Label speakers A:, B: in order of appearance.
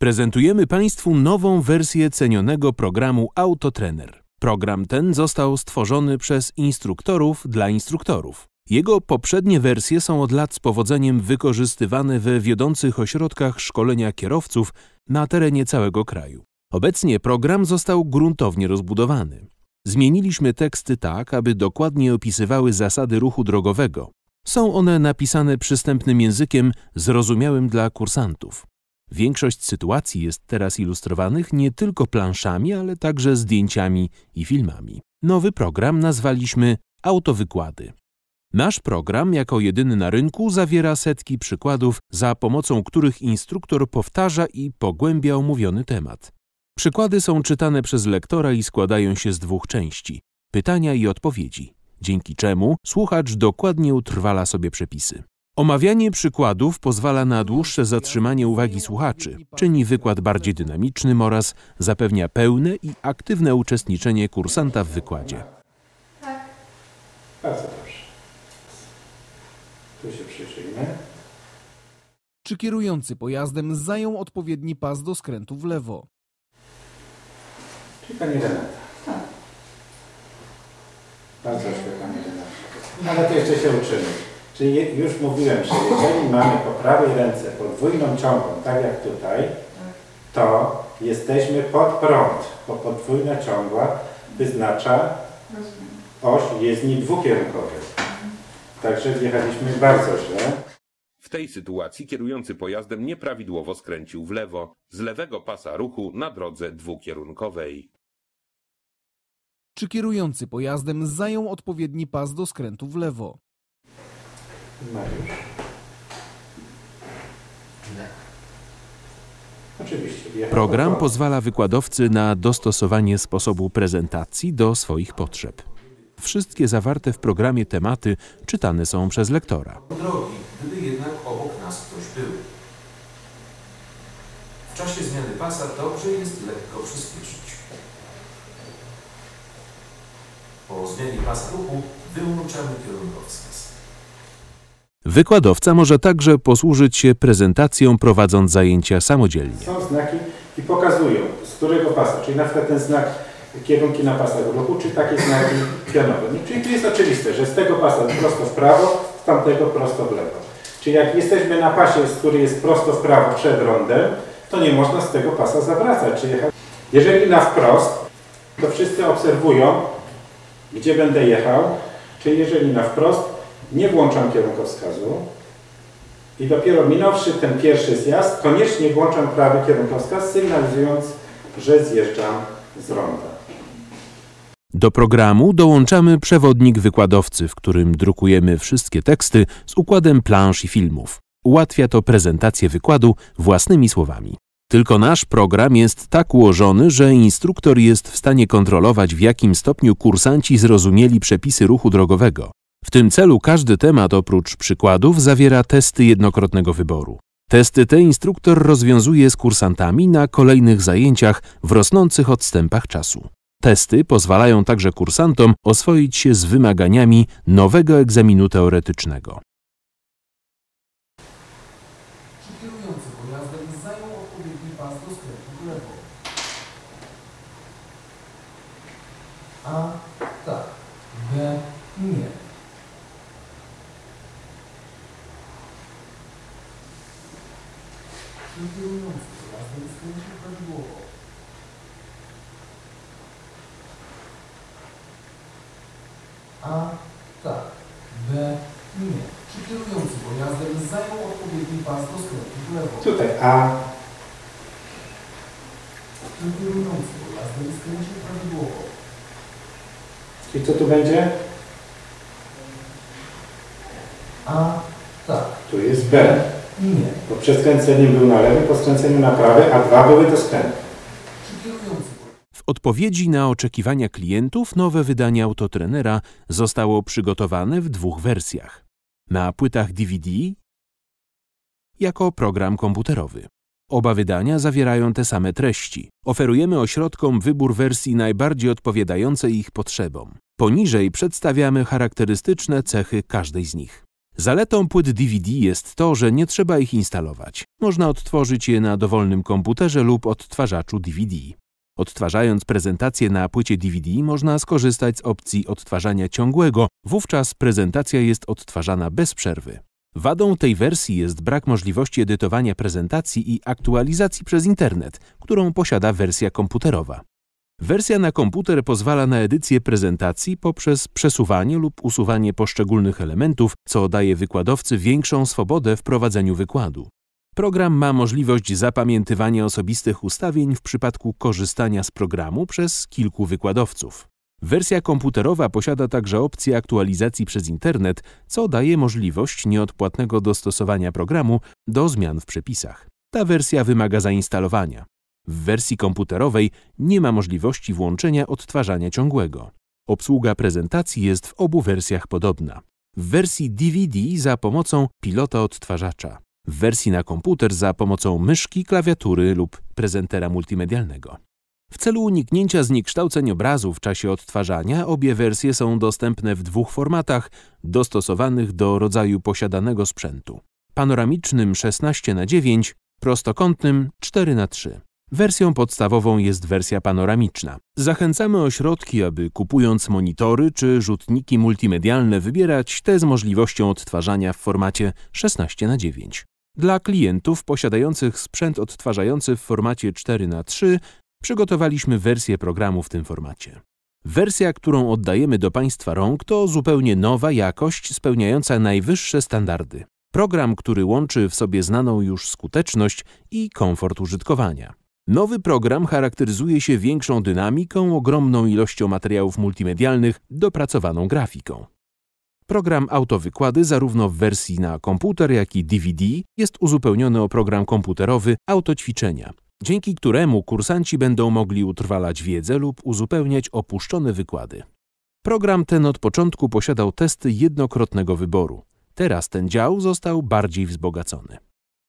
A: Prezentujemy Państwu nową wersję cenionego programu Autotrener. Program ten został stworzony przez instruktorów dla instruktorów. Jego poprzednie wersje są od lat z powodzeniem wykorzystywane we wiodących ośrodkach szkolenia kierowców na terenie całego kraju. Obecnie program został gruntownie rozbudowany. Zmieniliśmy teksty tak, aby dokładnie opisywały zasady ruchu drogowego. Są one napisane przystępnym językiem zrozumiałym dla kursantów. Większość sytuacji jest teraz ilustrowanych nie tylko planszami, ale także zdjęciami i filmami. Nowy program nazwaliśmy Autowykłady. Nasz program, jako jedyny na rynku, zawiera setki przykładów, za pomocą których instruktor powtarza i pogłębia omówiony temat. Przykłady są czytane przez lektora i składają się z dwóch części pytania i odpowiedzi, dzięki czemu słuchacz dokładnie utrwala sobie przepisy. Omawianie przykładów pozwala na dłuższe zatrzymanie uwagi słuchaczy, czyni wykład bardziej dynamicznym oraz zapewnia pełne i aktywne uczestniczenie kursanta w wykładzie.
B: Bardzo dobrze. Tu się przyjrzyjmy.
C: Czy kierujący pojazdem zajął odpowiedni pas do skrętu w lewo?
B: Czyli Pani Renata. Bardzo świetnie Pani Renata. No ale to jeszcze się uczymy. Czyli już mówiłem, że jeżeli mamy po prawej ręce podwójną ciągłą, tak jak tutaj, to jesteśmy pod prąd, bo podwójna ciągła wyznacza oś jezdni dwukierunkowej. Także wjechaliśmy bardzo źle.
D: W tej sytuacji kierujący pojazdem nieprawidłowo skręcił w lewo z lewego pasa ruchu na drodze dwukierunkowej.
C: Czy kierujący pojazdem zajął odpowiedni pas do skrętu w lewo?
B: Mariusz? Oczywiście. wjechał
A: Program pozwala wykładowcy na dostosowanie sposobu prezentacji do swoich potrzeb. Wszystkie zawarte w programie tematy czytane są przez lektora.
E: drogi, gdyby jednak obok nas ktoś był. W czasie zmiany pasa dobrze jest lekko przyspieszyć. Po zmianie pasa ruchu wyłączamy kierunkowskaz.
A: Wykładowca może także posłużyć się prezentacją prowadząc zajęcia samodzielnie.
B: Są znaki i pokazują, z którego pasa, czyli na przykład ten znak kierunki na pasach ruchu, czy takie znaki pionowe. No, czyli tu jest oczywiste, że z tego pasa prosto w prawo, z tamtego prosto w lewo. Czyli jak jesteśmy na pasie, który jest prosto w prawo przed rondem, to nie można z tego pasa zawracać, czy jechać. Jeżeli na wprost, to wszyscy obserwują, gdzie będę jechał, czyli jeżeli na wprost, nie włączam kierunkowskazu, i dopiero minąwszy ten pierwszy zjazd, koniecznie włączam prawy kierunkowskaz, sygnalizując, że zjeżdżam z ronda.
A: Do programu dołączamy przewodnik wykładowcy, w którym drukujemy wszystkie teksty z układem plansz i filmów. Ułatwia to prezentację wykładu własnymi słowami. Tylko nasz program jest tak ułożony, że instruktor jest w stanie kontrolować, w jakim stopniu kursanci zrozumieli przepisy ruchu drogowego. W tym celu każdy temat oprócz przykładów zawiera testy jednokrotnego wyboru. Testy te instruktor rozwiązuje z kursantami na kolejnych zajęciach w rosnących odstępach czasu. Testy pozwalają także kursantom oswoić się z wymaganiami nowego egzaminu teoretycznego.
C: A. Tak. B. Nie. Czy kierujący pojazdem skręcił prawidłowo? A. Tak. B. Nie. Czy kierujący pojazdem zajął odpowiedni pas do skrętu w lewo?
B: Tutaj A,
C: Czy kierujący pojazdem skręcił prawidłowo?
B: czyli co tu będzie?
C: A. Tak.
B: Tu jest B,
C: Nie.
B: bo przed skręceniem był na lewy, po skręceniu na prawy, a dwa były do skrętu.
A: Odpowiedzi na oczekiwania klientów nowe wydanie autotrenera zostało przygotowane w dwóch wersjach. Na płytach DVD jako program komputerowy. Oba wydania zawierają te same treści. Oferujemy ośrodkom wybór wersji najbardziej odpowiadającej ich potrzebom. Poniżej przedstawiamy charakterystyczne cechy każdej z nich. Zaletą płyt DVD jest to, że nie trzeba ich instalować. Można odtworzyć je na dowolnym komputerze lub odtwarzaczu DVD. Odtwarzając prezentację na płycie DVD można skorzystać z opcji odtwarzania ciągłego, wówczas prezentacja jest odtwarzana bez przerwy. Wadą tej wersji jest brak możliwości edytowania prezentacji i aktualizacji przez internet, którą posiada wersja komputerowa. Wersja na komputer pozwala na edycję prezentacji poprzez przesuwanie lub usuwanie poszczególnych elementów, co daje wykładowcy większą swobodę w prowadzeniu wykładu. Program ma możliwość zapamiętywania osobistych ustawień w przypadku korzystania z programu przez kilku wykładowców. Wersja komputerowa posiada także opcję aktualizacji przez internet, co daje możliwość nieodpłatnego dostosowania programu do zmian w przepisach. Ta wersja wymaga zainstalowania. W wersji komputerowej nie ma możliwości włączenia odtwarzania ciągłego. Obsługa prezentacji jest w obu wersjach podobna. W wersji DVD za pomocą pilota odtwarzacza, w wersji na komputer za pomocą myszki, klawiatury lub prezentera multimedialnego. W celu uniknięcia zniekształceń obrazu w czasie odtwarzania obie wersje są dostępne w dwóch formatach dostosowanych do rodzaju posiadanego sprzętu. Panoramicznym 16 na 9, prostokątnym 4 na 3. Wersją podstawową jest wersja panoramiczna. Zachęcamy ośrodki, aby kupując monitory czy rzutniki multimedialne wybierać te z możliwością odtwarzania w formacie 16 na 9. Dla klientów posiadających sprzęt odtwarzający w formacie 4 na 3 przygotowaliśmy wersję programu w tym formacie. Wersja, którą oddajemy do Państwa rąk, to zupełnie nowa jakość spełniająca najwyższe standardy. Program, który łączy w sobie znaną już skuteczność i komfort użytkowania. Nowy program charakteryzuje się większą dynamiką, ogromną ilością materiałów multimedialnych, dopracowaną grafiką. Program Autowykłady zarówno w wersji na komputer, jak i DVD jest uzupełniony o program komputerowy Autoćwiczenia, dzięki któremu kursanci będą mogli utrwalać wiedzę lub uzupełniać opuszczone wykłady. Program ten od początku posiadał testy jednokrotnego wyboru. Teraz ten dział został bardziej wzbogacony.